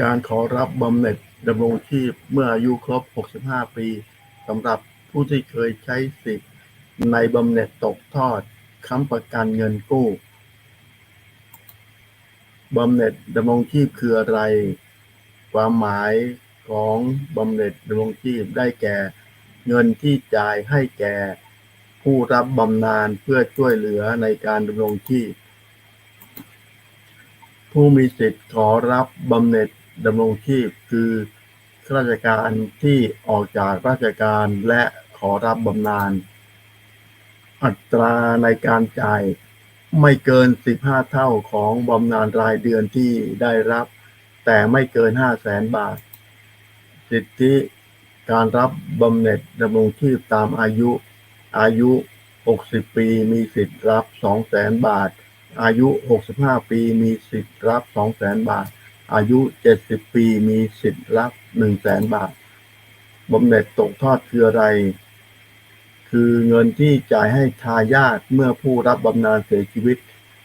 การขอรับบำเหน็จดำรงชีพเมื่ออายุครบ 65 ปีสำหรับผู้ที่เคยใช้สิทธิ์ในบำเหน็จตกทอดค้ำประกันเงินกู้บำเหน็จดำรงชีพคืออะไร ความหมายของบำเหน็จดำรงชีพได้แก่ เงินที่จ่ายให้แก่ ผู้รับบำนาญเพื่อช่วยเหลือในการดำรงชีพ ผู้มีสิทธิ์ขอรับบำเหน็จ ดำรงชีพคือข้าราชการที่ออกจากราชการและขอรับบำนาญอัตราในการจ่ายไม่เกิน 15 เท่าของบำนาญรายเดือนที่ได้รับ แต่ไม่เกิน 5 0 0แสนบาท สิทธิการรับบำเหน็จดำรงชีพตามอายุ อายุ 60 ปีมีสิทธิ์รับ 200,000บาท อายุ 65 ปีมีสิทธิ์รับ 200,000บาท อายุ70ปีมีสิทธิ์รับ100,000บาทบำเหน็จตกทอดคืออะไร คือเงินที่จ่ายให้ทายาทเมื่อผู้รับบำนาญเสียชีวิต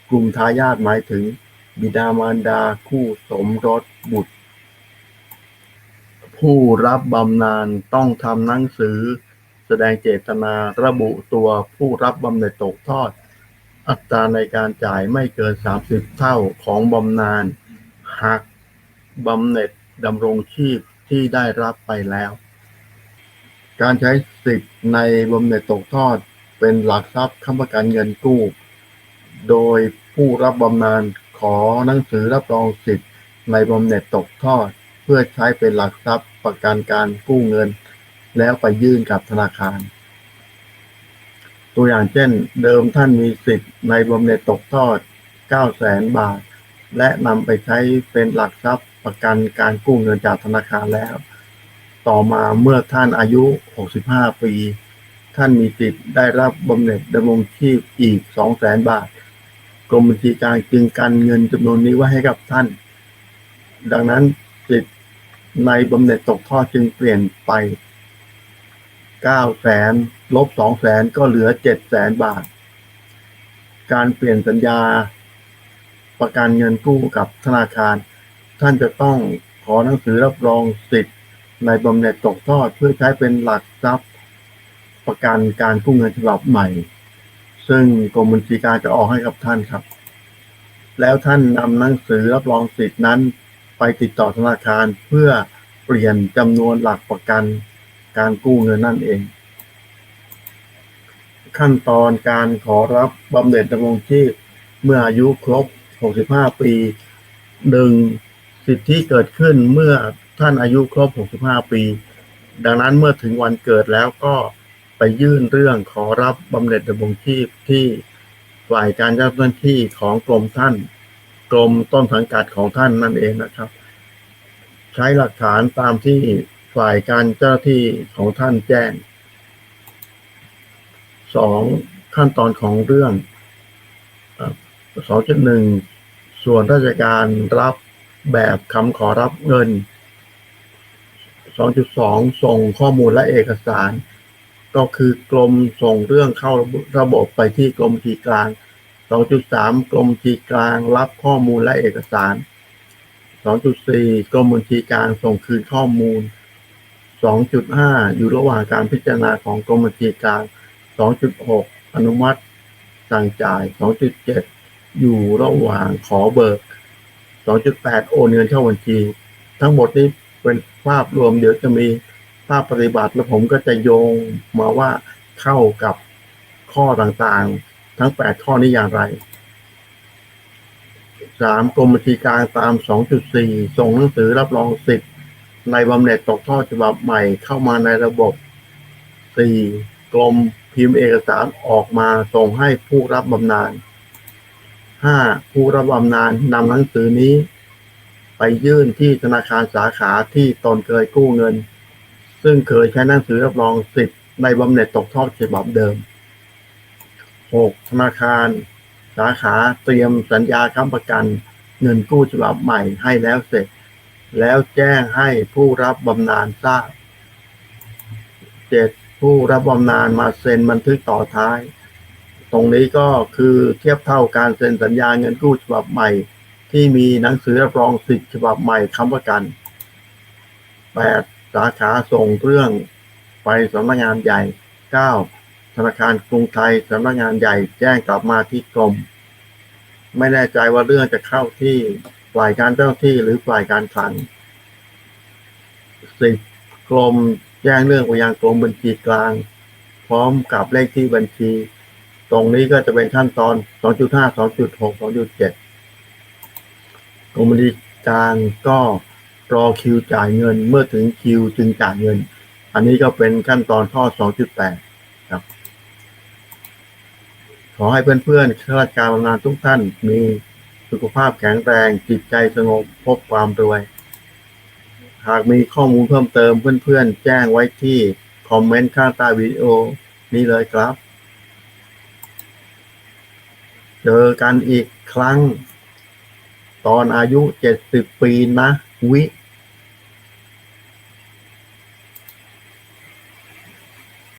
กลุ่มทายาทหมายถึง บิดามารดาคู่สมรสบุตร ผู้รับบำนาญต้องทำหนังสือ แสดงเจตนาระบุตัวผู้รับบำเหน็จตกทอด อัตราในการจ่ายไม่เกิน 30 เท่าของบำนาญหาก บำเหน็จดำรงชีพที่ได้รับไปแล้ว การใช้สิทธิ์ในบำเหน็จตกทอดเป็นหลักทรัพย์ค้ำประกันเงินกู้ โดยผู้รับบำนาญขอหนังสือรับรองสิทธิ์ในบำเหน็จตกทอด เพื่อใช้เป็นหลักทรัพย์ประกันการกู้เงิน แล้วไปยื่นกับธนาคาร ตัวอย่างเช่น เดิมท่านมีสิทธิ์ในบำเหน็จตกทอด 9 0 0 0 0 0 บาท และนำไปใช้เป็นหลักทรัพย์ ประกันการกู้เงินจากธนาคารแล้ว ต่อมาเมื่อท่านอายุ 65 ปี ท่านมีสิทธิ์ได้รับบำเหน็จดำรงชีพอีก 200,000 บาท กรมบัญชีกลางจึงกันเงินจำนวนนี้ไว้ให้กับท่าน ดังนั้นสิทธิ์ในบำเหน็จตกทอดจึงเปลี่ยนไป 9 แสนลบ 2 แสนก็เหลือ 7 แสนบาท การเปลี่ยนสัญญาประกันเงินกู้กับธนาคาร ท่านจะต้องขอหนังสือรับรองสิทธิ์ในบำเหน็จตกทอดเพื่อใช้เป็นหลักทรัพย์ประกันการกู้เงินฉบับใหม่ ซึ่งกรมบัญชีกลารจะออกให้กับท่านครับ แล้วท่านนำหนังสือรับรองสิทธินั้น ไปติดต่อธนาคารเพื่อเปลี่ยนจำนวนหลักประกันการกู้เงินนั่นเอง ขั้นตอนการขอรับบำเหน็จดำรงชีพเมื่ออายุครบ 65 ปี 1. สิทธิเกิดขึ้นเมื่อท่านอายุครบ 65 ปี ดังนั้นเมื่อถึงวันเกิดแล้วก็ไปยื่นเรื่องขอรับบำเหน็จดำรงชีพที่ฝ่ายการเจ้าหน้าที่ของกรมท่าน กรมต้นสังกัดของท่านนั่นเองนะครับ ใช้หลักฐานตามที่ฝ่ายการเจ้าหน้าที่ของท่านแจ้งสองขั้นตอนของเรื่องสองจุดหนึ่งส่วนราชการรับ แบบคำขอรับเงิน 2.2 ส่งข้อมูลและเอกสาร ก็คือกรมส่งเรื่องเข้าระบบไปที่กรมบัญชีกลาง 2.3 กรมบัญชีกลางรับข้อมูลและเอกสาร 2.4 กรมบัญชีกลางส่งคืนข้อมูล 2.5 อยู่ระหว่างการพิจารณาของกรมบัญชีกลาง 2.6 อนุมัติสั่งจ่าย 2.7 อยู่ระหว่างขอเบิก 2.8 โอนเงินเข้าบัญชี ทั้งหมดนี้เป็นภาพรวมเดี๋ยวจะมีภาพปฏิบัติแล้วผมก็จะโยงมาว่าเข้ากับข้อต่างๆ ทั้ง 8 ข้อนี้อย่างไร 3. กรมบัญชีกลางตาม 2.4 ส่งหนังสือรับรองสิทธิ์ในบำเหน็จตกทอดฉบับใหม่เข้ามาในระบบ 4. กรมพิมพ์เอกสารออกมาส่งให้ผู้รับบำนาญ 5. ผู้รับบำนาญนำหนังสือนี้ ไปยื่นที่ธนาคารสาขาที่ตนเคยกู้เงิน ซึ่งเคยใช้หนังสือรับรองสิทธิ์ในบำเหน็จตกทอดฉบับเดิม 6. ธนาคาร สาขาเตรียมสัญญาค้ำประกัน เงินกู้ฉบับใหม่ให้แล้วเสร็จ แล้วแจ้งให้ผู้รับบำนาญทราบ 7. ผู้รับบำนาญมาเซ็นบันทึกต่อท้าย ตรงนี้ก็คือเทียบเท่าการเซ็นสัญญาเงินกู้ฉบับใหม่ ที่มีหนังสือรับรองสิทธิฉบับใหม่ค้ำประกัน 8. สาขาส่งเรื่องไปสำนักงานใหญ่ 9. ธนาคารกรุงไทยสำนักงานใหญ่แจ้งกลับมาที่กรม ไม่แน่ใจว่าเรื่องจะเข้าที่ฝ่ายการเจ้าหน้าที่หรือฝ่ายการคลัง 10. กรมแจ้งเรื่องไปยังกรมบัญชีกลาง พร้อมกับเลขที่บัญชี ตรงนี้ก็จะเป็นขั้นตอน 2.5 2.6 2.7กรมบัญชีกางก็รอคิวจ่ายเงิน เมื่อถึงคิวจึงจ่ายเงิน อันนี้ก็เป็นขั้นตอนข้อ 2.8 ครับ ขอให้เพื่อนๆข้าราชการบำนาญทุกท่านมีสุขภาพแข็งแรง จิตใจสงบพบความรวย หากมีข้อมูลเพิ่มเติมเพื่อนๆ แจ้งไว้ที่ คอมเมนต์ข้างใต้วิดีโอนี้เลยครับ เจอกันอีกครั้ง ตอนอายุเจ็ดสิบปีนะ วิ